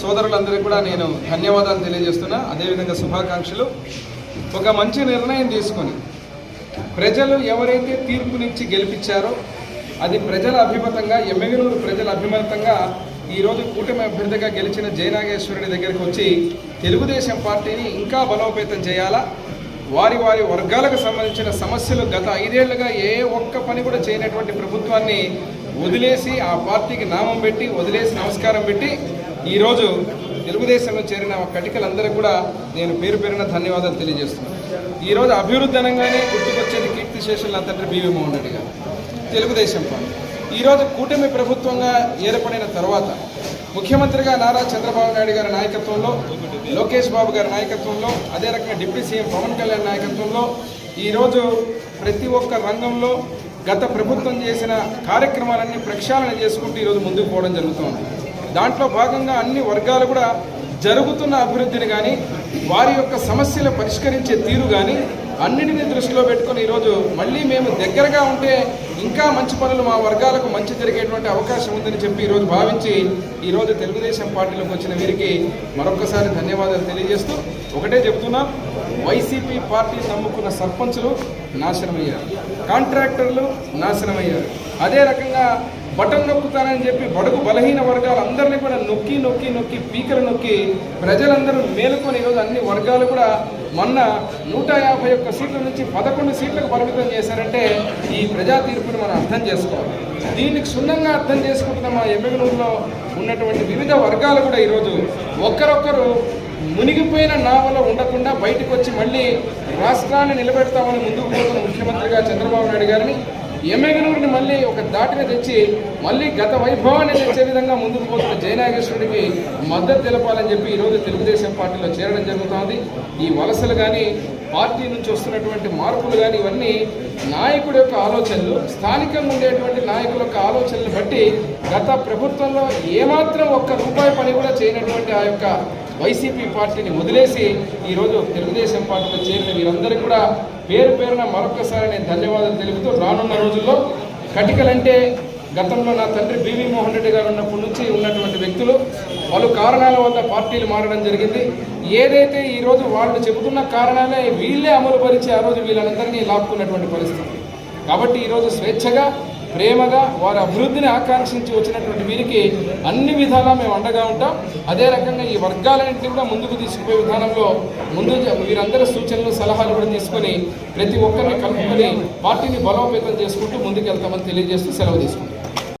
సోదరులందరికీ కూడా నేను ధన్యవాదాలు తెలియజేస్తున్నా. అదేవిధంగా శుభాకాంక్షలు. ఒక మంచి నిర్ణయం తీసుకొని ప్రజలు ఎవరైతే తీర్పునిచ్చి గెలిపించారో అది ప్రజల అభిమతంగా ఎమ్మెగనూరు ప్రజల అభిమతంగా ఈరోజు కూటమి అభ్యర్థిగా గెలిచిన జయనాగేశ్వరుడి దగ్గరికి వచ్చి తెలుగుదేశం పార్టీని ఇంకా బలోపేతం చేయాలా? వారి వారి వర్గాలకు సంబంధించిన సమస్యలు గత ఐదేళ్ళుగా ఏ ఒక్క పని కూడా చేయనటువంటి ప్రభుత్వాన్ని వదిలేసి ఆ పార్టీకి నామం పెట్టి వదిలేసి నమస్కారం పెట్టి ఈరోజు తెలుగుదేశంలో చేరిన కటికలందరికీ కూడా నేను పేరు పేరున ధన్యవాదాలు తెలియజేస్తున్నాను. ఈరోజు అభివృద్ధి అనగానే గుర్తుకొచ్చేది కీర్తి శేషుల అంతటి బీవీ మోహన్ రెడ్డి గారు తెలుగుదేశం పార్టీ. ఈరోజు కూటమి ప్రభుత్వంగా ఏర్పడిన తర్వాత ముఖ్యమంత్రిగా నారా చంద్రబాబు నాయుడు గారి నాయకత్వంలో లోకేష్ బాబు గారి నాయకత్వంలో అదే రకంగా డిప్యూటీ సీఎం పవన్ కళ్యాణ్ నాయకత్వంలో ఈరోజు ప్రతి ఒక్క రంగంలో గత ప్రభుత్వం చేసిన కార్యక్రమాలన్నీ ప్రక్షాళన చేసుకుంటూ ఈరోజు ముందుకు పోవడం జరుగుతోంది. దాంట్లో భాగంగా అన్ని వర్గాలు కూడా జరుగుతున్న అభివృద్ధిని కానీ వారి యొక్క సమస్యలు పరిష్కరించే తీరు కానీ అన్నిటిని దృష్టిలో పెట్టుకొని ఈరోజు మళ్ళీ మేము దగ్గరగా ఉంటే ఇంకా మంచి పనులు మా వర్గాలకు మంచి జరిగేటువంటి అవకాశం ఉందని చెప్పి ఈరోజు భావించి ఈరోజు తెలుగుదేశం పార్టీలోకి వచ్చిన వీరికి మరొకసారి ధన్యవాదాలు తెలియజేస్తూ ఒకటే చెప్తున్నా వైసీపీ పార్టీ నమ్ముకున్న సర్పంచులు నాశనమయ్యారు కాంట్రాక్టర్లు నాశనమయ్యారు. అదే రకంగా బటన్ నొక్కుతానని చెప్పి బడుగు బలహీన వర్గాలు అందరినీ కూడా నొక్కి నొక్కి నొక్కి పీకలు నొక్కి ప్రజలందరూ మేలుకొని ఈరోజు అన్ని వర్గాలు కూడా మొన్న నూట యాభై ఒక్క సీట్ల నుంచి పదకొండు సీట్లకు పరిమితం చేశారంటే ఈ ప్రజా తీర్పును మనం అర్థం చేసుకోవాలి. దీన్ని క్షుణ్ణంగా అర్థం చేసుకుంటున్న మా ఎమ్మెగనూరులో ఉన్నటువంటి వివిధ వర్గాలు కూడా ఈరోజు ఒక్కరొక్కరు మునిగిపోయిన నావలో ఉండకుండా బయటకు వచ్చి మళ్ళీ రాష్ట్రాన్ని నిలబెడతామని ముందుకు పోతున్న ముఖ్యమంత్రిగా చంద్రబాబు నాయుడు గారిని ఎమ్మెగనూరుని మళ్ళీ ఒక దాటిని తెచ్చి మళ్ళీ గత వైభవాన్ని తెచ్చే విధంగా ముందుకు పోతున్న జయనాగేశ్వరుడికి మద్దతు తెలపాలని చెప్పి ఈరోజు తెలుగుదేశం పార్టీలో చేరడం జరుగుతోంది. ఈ వలసలు కానీ పార్టీ నుంచి వస్తున్నటువంటి మార్పులు కానీ ఇవన్నీ నాయకుడి యొక్క ఆలోచనలు స్థానికంగా ఉండేటువంటి నాయకుల యొక్క ఆలోచనలు బట్టి గత ప్రభుత్వంలో ఏమాత్రం ఒక్క రూపాయి పని కూడా చేయనటువంటి ఆ యొక్క వైసీపీ పార్టీని వదిలేసి ఈరోజు తెలుగుదేశం పార్టీలో చేరిన వీరందరికీ కూడా పేరు పేరున మరొకసారి నేను ధన్యవాదాలు తెలుపుతూ రానున్న రోజుల్లో కటికలంటే గతంలో నా తండ్రి బీవీ మోహన్ రెడ్డి గారు ఉన్నప్పటి నుంచి ఉన్నటువంటి వ్యక్తులు పలు కారణాల వల్ల పార్టీలు మారడం జరిగింది. ఏదైతే ఈరోజు వాళ్ళు చెబుతున్న కారణాలే వీళ్ళే అమలు పరిచి ఆ రోజు వీళ్ళందరినీ లాక్కున్నటువంటి పరిస్థితి. కాబట్టి ఈరోజు స్వేచ్ఛగా ప్రేమగా వారి అభివృద్ధిని ఆకాంక్షించి వచ్చినటువంటి వీరికి అన్ని విధాలా మేము అండగా ఉంటాం. అదే రకంగా ఈ వర్గాలన్నింటినీ కూడా ముందుకు తీసుకుపోయే విధానంలో ముందు వీరందరి సూచనలు సలహాలు కూడా తీసుకొని ప్రతి ఒక్కరిని కలుపుకొని పార్టీని బలోపేతం చేసుకుంటూ ముందుకెళ్తామని తెలియజేస్తూ సెలవు తీసుకుంటాం